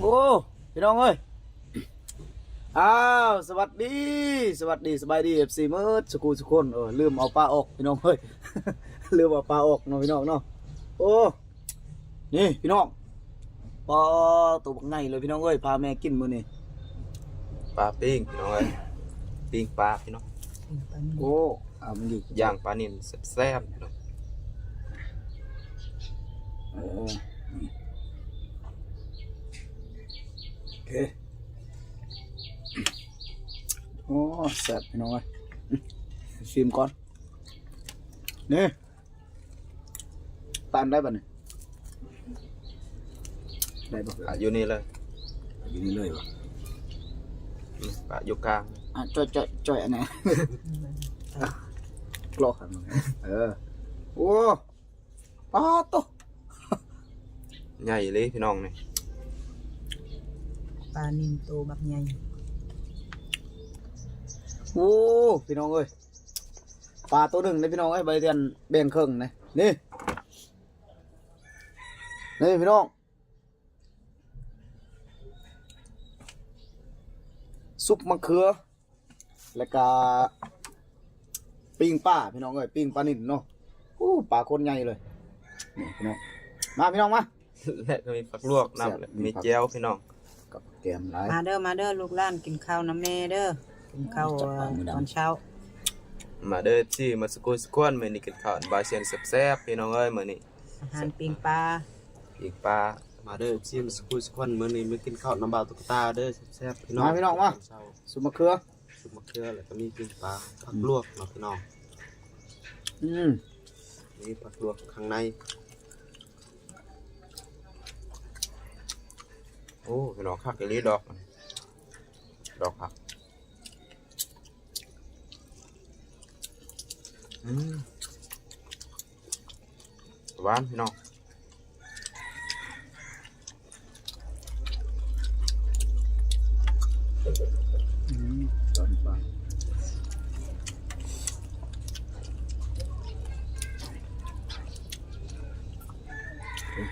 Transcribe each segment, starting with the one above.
โอ้พี่น้องเอ้ยอ้าวสวัสดี สวัสดีสบายดีเอฟซีเมื่อสกูสุกคนเออลืมเอาปลาออกพี่น้องเอ้ยลืมเอาปลาออกเนาะพี่น้องเนาะโอ้นี่พี่น้องปลาตัวบักไงเลยพี่น้องเอ้ยพาแม่กินมื้อนี้ปลาปิ้งพี่น้องเอ้ยปิ้งปลาพี่น้องโอ้อ่ามันอยู่ย่างปลานิ่มแซ่บๆพี่น้องเออนี่โอ เคโอ้แซ่บพี่น้องเอ้ยชิมก่อนนี่ตานได้ป่ะเนี่ยได้ป่ะปลาอยู่นี่เลยอยู่นี่เลยป่ะอืมปลาอยู่กลางอะจ่อยจ่อยจ่อยอันไหนกลอกหันมาเออโอ้ปลาโตใหญ่เลยพี่น้องนี่ ปลานินโตบักใหญ่โอ้พี่น้องเอ้ยปลาตัวหนึ่งนะพี่น้องเอ้ยใบเทียนแบ่งครึ่งนะนี่นี่พี่น้อง ซุปมะเขือ แล้วก็ปิ้งปลาพี่น้องเอ้ยปิ้งปลานิ่นเนาะโอ้ปลาคนใหญ่เลยนี่พี่น้องมาพี่น้องมา และก็มีผักลวกน้ำแซ่บและมีมีผักแจ่วพี่น้อง กับแกมหลาย มาเด้อมาเด้อลูกหล้านกินข้าวน้ำแม่เด้อกินข้าวจัดไปมื้อดำ ตอนเช้ามาเด้อที่มาสกุลสกวนมื้อนี้กินข้าวบายเซียนแซ่บๆพี่น้องเอ้ยมื้อนี้อาหารปิ้งปลาปิ้งปลามาเด้อชิมสกุลสกวันมื้อนี้มากินข้าวน้ำเบาตุ๊กตาเด้อแซ่บๆพี่น้องมาพี่น้องมา เช้าซุปมะเขือซุปมะเขือแล้วก็มีปิ้งปลาผักลวกเนาะพี่น้องอืมมีผักลวกข้างใน โอ้ดอกคักอีลีดอก ดอกคักอืมหวานพี่น้อง อืมตอนปลา อืม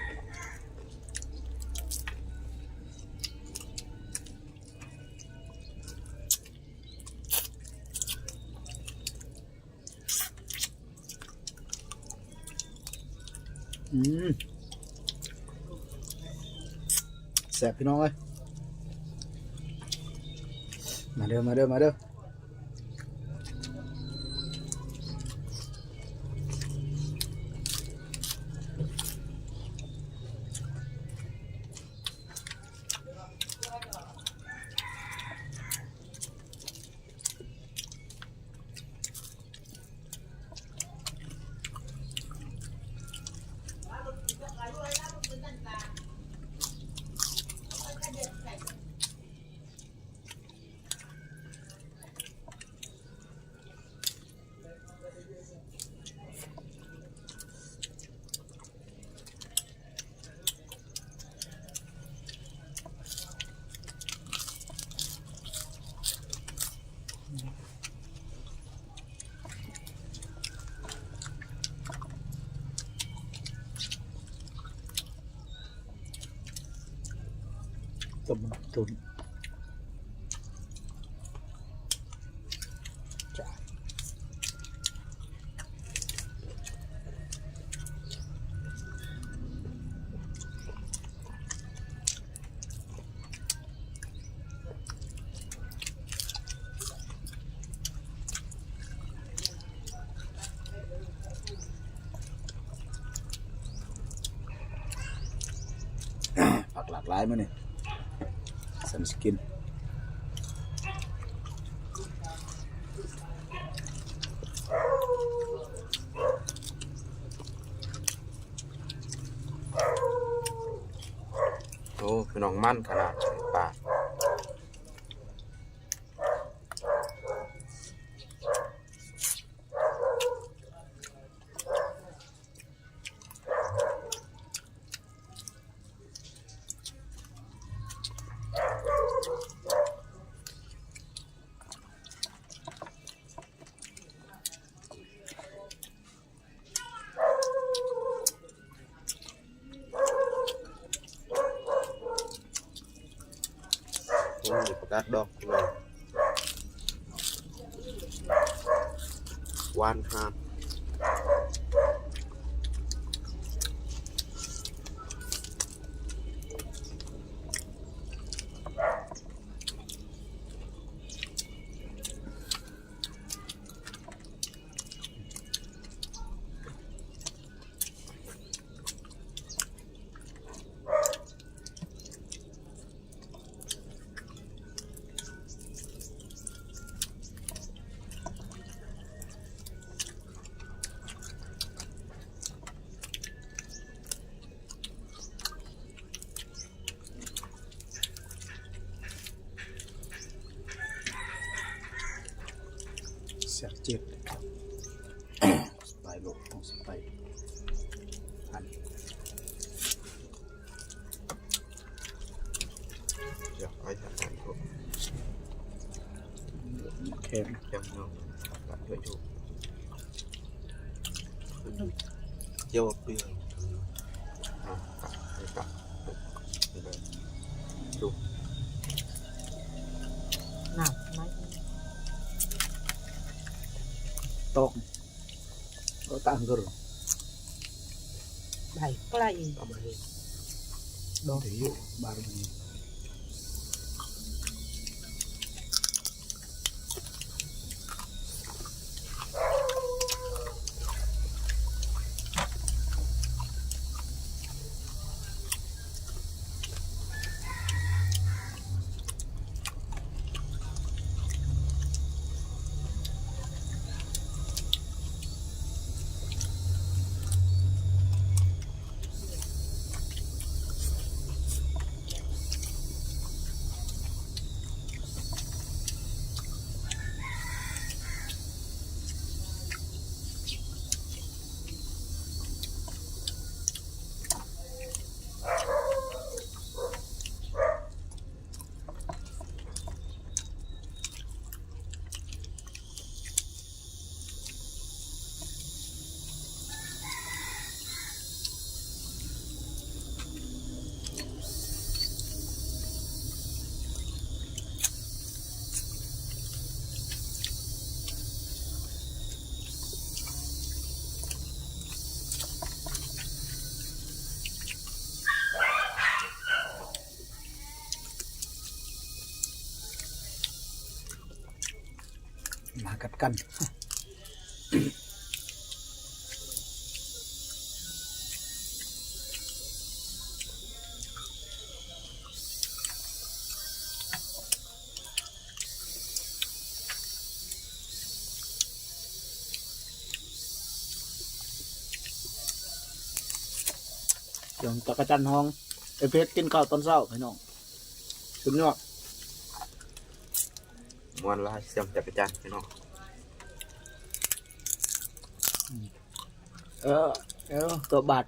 แสบพี่น้องเอ้ยมาเด้อมาเด้อมาเด้อ ต้มตุ๋นผักหลากหลายมาเนี่ย สันสกินโอ้พี่น้องมั่นขนาด กาศดอกพี่น้องหวานครับ สียเจ็บสไปโลกต้องสไปอันเดี๋ยวไอ้ทำงานถูกเค็มยังน้องตัดช่วยถูกเจียวเปลือยอ่าตัดให้ตัดนี่เลยดู ตกก็ตามก็รู้ใบใกล้เอาม กัดกันเดี๋ยวจักรจันทร์ห้องไอเพชรกินข้าวตอนเช้าพี่น้องสุดยอดมวนลายเสียมจักรจันทร์พี่น้อง เออเออตัวบาด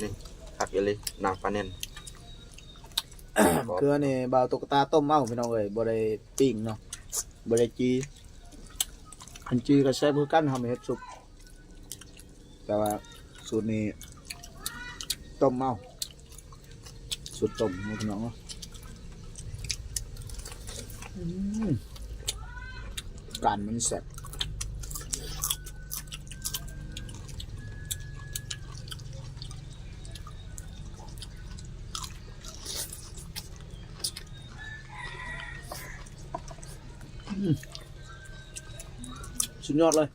นี่ผักเยลินางปลาเน่น เกลือนี่บ่าวตกตาต้มเอ้าพี่น้องเอ้ยบ่ได้ปิ้งเนาะบ่ได้จีคันจีก็แซ่บคือกันทำเฮ็ดซุปแต่ว่าสูตรนี้ต้มเอ้าสูตรต้มเนาะพี่น้องเนาะอืม การมันแสบสุดยอดเลย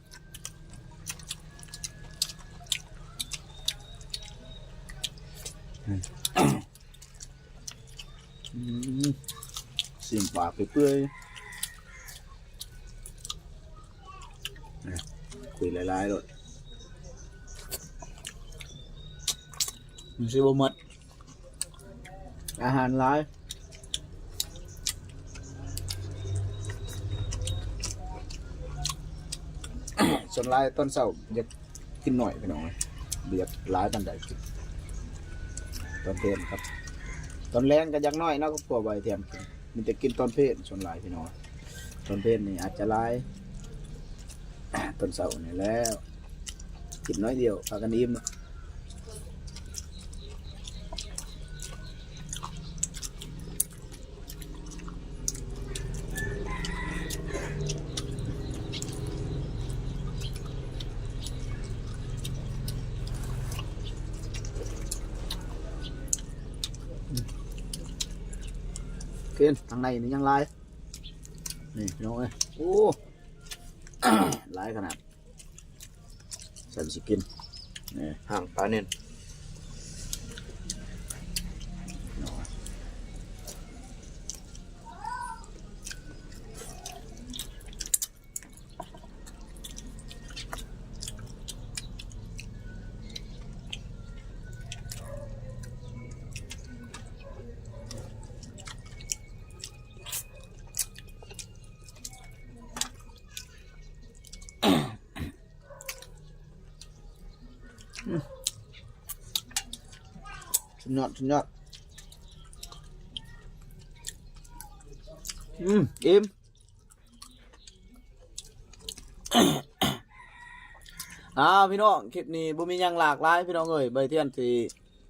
อืมสิ่งปากไป เปื่อยๆนะคุยหลายๆเลยมันสิบ่หมดอาหารหลายส่วนลายต้นเสาอยากกินหน่อยไปหน่อยเบียดหลายตันใดตอนเพลนครับ ตอนแรงก็ยังน้อยนะก็พวกใบเทียมกิน มันจะกินตอนเพศส่วนหลายพี่น้องตอนเพศนี่อาจจะลายตอนเสาเนี่แล้ว กินน้อยเดียวพากันอิ่มเนาะ นทางในนี่ยังลายนี่พี่น้องเอ้ยโอ้ลายขนาดใส่ไปสิกินนี่ห่างปลาเน่น สุด ยอดสุดยอด อืมอิ่มอ้าวพี่น้องคลิปนี้บ่มีหยังหลากหลายพี่น้องเอ้ยใบเทียนสิ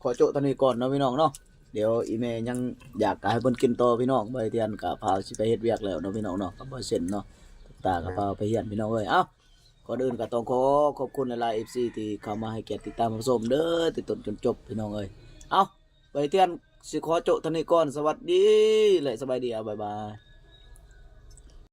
ขอโจตอนนี้ก่อนเนาะพี่น้องเนาะเดี๋ยวอีเมยังอยากให้เพิ่นกินต่อพี่น้องใบเทียนก็พาสิไปเฮ็ดเวียกแล้วเนาะพี่น้องเนาะกับบ่เซ็นเนาะตาก็พาไปเฮียนพี่น้องเอ้ยเอ้าก่อนอื่นก็ต้องขอขอบคุณหลายๆ FC ที่เข้ามาให้เกียรติติดตามรับชมเด้อติดตามจนจบพี่น้องเอ้ย ไว้เทียนสิขอโจตอนนี้ก่อนสวัสดีและสบายดีเอาบ๊ายบาย